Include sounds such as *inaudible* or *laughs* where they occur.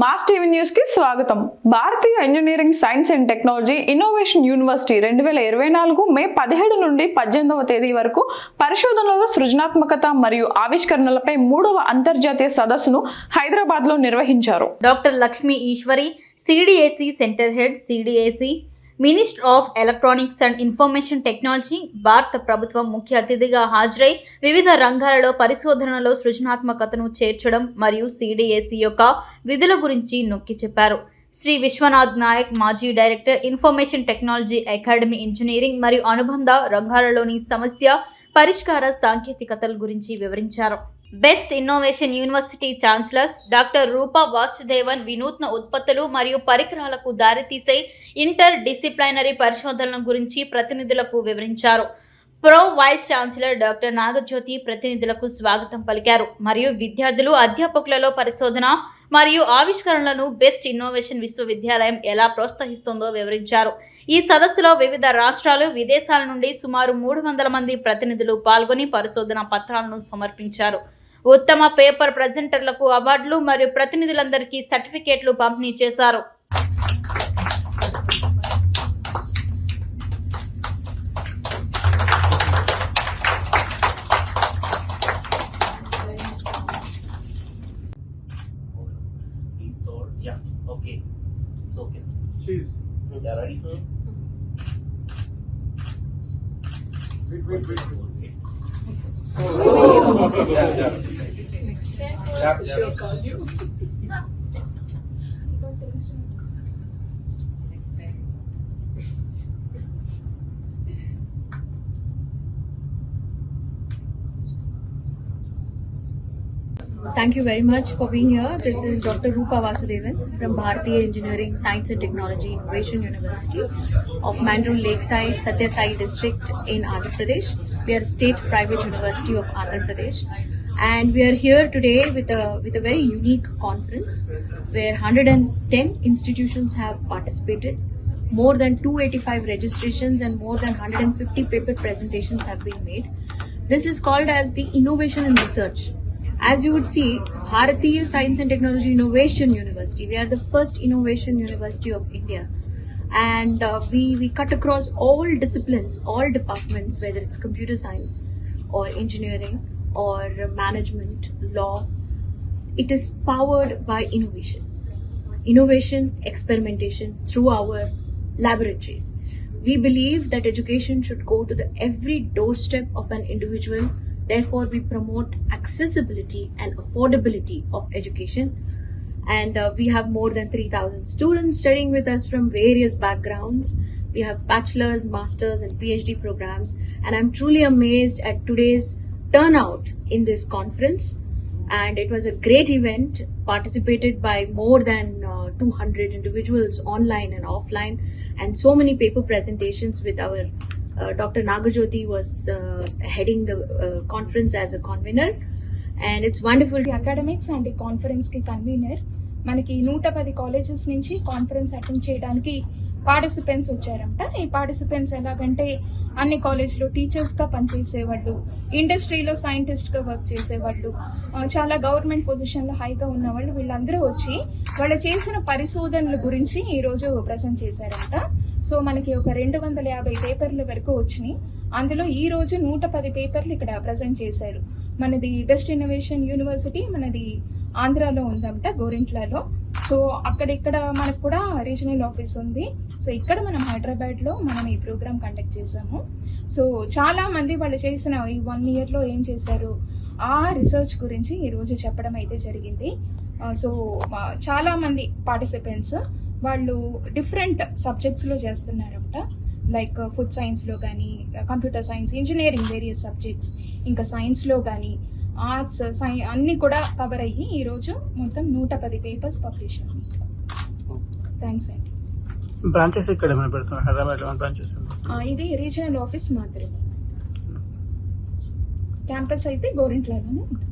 Mass TV న్యూస్కి స్వాగతం. Bharatiya Engineering Science and Technology Innovation University రెండు వేల ఇరవై నాలుగు మే పదిహేడు నుండి పద్దెనిమిదవ తేదీ వరకు పరిశోధనలో సృజనాత్మకత మరియు ఆవిష్కరణలపై మూడవ అంతర్జాతీయ సదస్సును హైదరాబాద్లో నిర్వహించారు. Doctor Lakshmi Eswari CDAC centre head CDAC minister of electronics and information technology భారత ప్రభుత్వం ముఖ్య అతిథిగా హాజరై వివిధ రంగాలలో పరిశోధనలో సృజనాత్మకతను చేర్చడం మరియు సిడిఏసి యొక్క విధుల గురించి నొక్కి చెప్పారు శ్రీ విశ్వనాథ్ నాయక్ మాజీ director information technology academy engineering మరియు అనుబంధ రంగాలలోని సమస్య పరిష్కార సాంకేతికతల గురించి వివరించారు Best Innovation University chancellors doctor Rupa Vasudevan వినూత్న ఉత్పత్తులు మరియు పరికరాలకు దారితీసే ఇంటర్ డిసిప్లైనరీ పరిశోధనల గురించి ప్రతినిధులకు వివరించారు. Pro vice chancellor doctor Nagajyothi ప్రతినిధులకు స్వాగతం పలికారు. మరియు విద్యార్థులు అధ్యాపకులలో పరిశోధన మరియు ఆవిష్కరణలను బెస్ట్ ఇన్నోవేషన్ విశ్వవిద్యాలయం ఎలా ప్రోత్సహిస్తుందో వివరించారు. ఈ సదస్సులో వివిధ రాష్ట్రాలు విదేశాల నుండి సుమారు మూడు వందల మంది ప్రతినిధులు పాల్గొని పరిశోధన పత్రాలను సమర్పించారు. ఉత్తమ పేపర్ ప్రజెంటర్లకు అవార్డులు మరియు ప్రతినిధులందరికీ సర్టిఫికేట్లు పంపిణీ చేశారు. Yeah, okay. It's okay. Cheese. Yeah, ready? Wait, wait, wait. Wait. *laughs* Yeah, yeah. Yeah, yeah. *laughs* Thank you very much for being here. This is Dr. Rupa Vasudevan from Bharatiya Engineering Science and Technology Innovation University of Mandurul Lakeside, Satya Sai district in Andhra Pradesh. We are a state private university of Andhra Pradesh. And we are here today with a, with a very unique conference where 110 institutions have participated. More than 285 registrations and more than 150 paper presentations have been made. This is called as the Innovation and Research. As you would see, Bharatiya Science and Technology Innovation University, we are the first innovation university of India. And uh, we, we cut across all disciplines, all departments, whether it's computer science or engineering or management, law. It is powered by innovation. Innovation, experimentation through our laboratories. We believe that education should go to the every doorstep of an individual. Therefore, we promote accessibility and affordability of education. And uh, we have more than 3,000 students studying with us from various backgrounds. We have bachelor's, master's, and PhD programs. And I'm truly amazed at today's turnout in this conference. And it was a great event, participated by more than uh, 200 individuals online and offline, and so many paper presentations with our Uh, Dr. Nagarjyoti was uh, heading the uh, conference as a convener. And it's wonderful the academics and ఈ కాన్ఫరెన్స్కి convener మనకి నూట పది colleges నుంచి conference attend చేయడానికి participants వచ్చారంట ఈ participants ఎలాగంటే అన్ని కాలేజ్లో టీచర్స్గా పనిచేసేవాళ్ళు ఇండస్ట్రీలో సైంటిస్ట్గా వర్క్ చేసేవాళ్ళు చాలా గవర్నమెంట్ పొజిషన్లో హైగా ఉన్నవాళ్ళు వీళ్ళందరూ వచ్చి వాళ్ళు చేసిన పరిశోధనల గురించి ఈరోజు ప్రజెంట్ చేశారంట సో మనకి ఒక రెండు వందల యాభై పేపర్ల వరకు వచ్చినాయి. అందులో ఈ రోజు నూట పది పేపర్లు ఇక్కడ ప్రజెంట్ చేశారు. మనది బెస్ట్ ఇన్నోవేషన్ యూనివర్సిటీ మనది ఆంధ్రాలో ఉందంట గోరింట్లలో. సో అక్కడ ఇక్కడ మనకు కూడా రీజనల్ ఆఫీస్ ఉంది. సో ఇక్కడ మనం హైదరాబాద్లో మనం ఈ ప్రోగ్రామ్ కండక్ట్ చేసాము సో చాలా మంది వాళ్ళు చేసిన ఈ వన్ ఇయర్లో ఏం చేశారు? ఆ రీసెర్చ్ గురించి ఈరోజు చెప్పడం అయితే జరిగింది. సో చాలామంది చాలా మంది పార్టిసిపెంట్స్ వాళ్ళు డిఫరెంట్ సబ్జెక్ట్స్లో చేస్తున్నారంట. లైక్ ఫుడ్ సైన్స్లో కానీ computer science engineering various subjects ఇంకా సైన్స్లో కానీ ఆర్ట్స్ సై అన్ని కూడా కవర్ అయ్యి ఈరోజు మొత్తం నూట పది పేపర్స్ పబ్లిష్ అయ్యాయి థ్యాంక్స్ అండి బ్రాంచెస్ ఇక్కడ బ్రాంచెస్ ఇది రీజనల్ ఆఫీస్ మాత్రమే. క్యాంపస్ అయితే గోరింట్లలోనే ఉంటుంది.